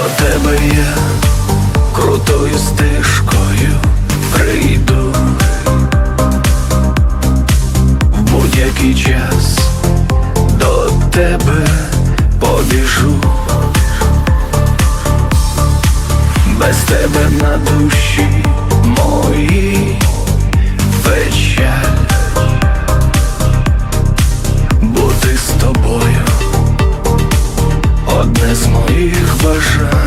до тебе я крутою стежкою прийду. В будь-який час до тебе побіжу, без тебе на душі моїй вечір. бежать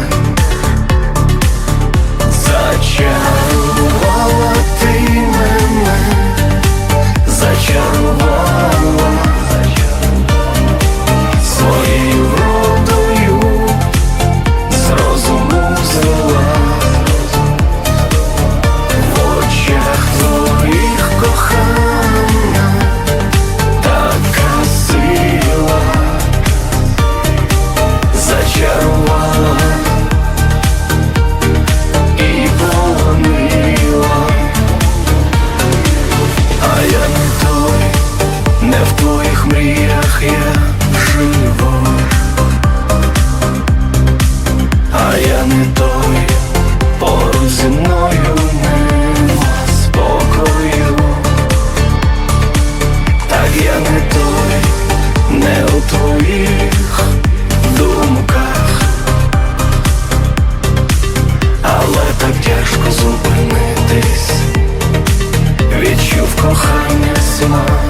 Sina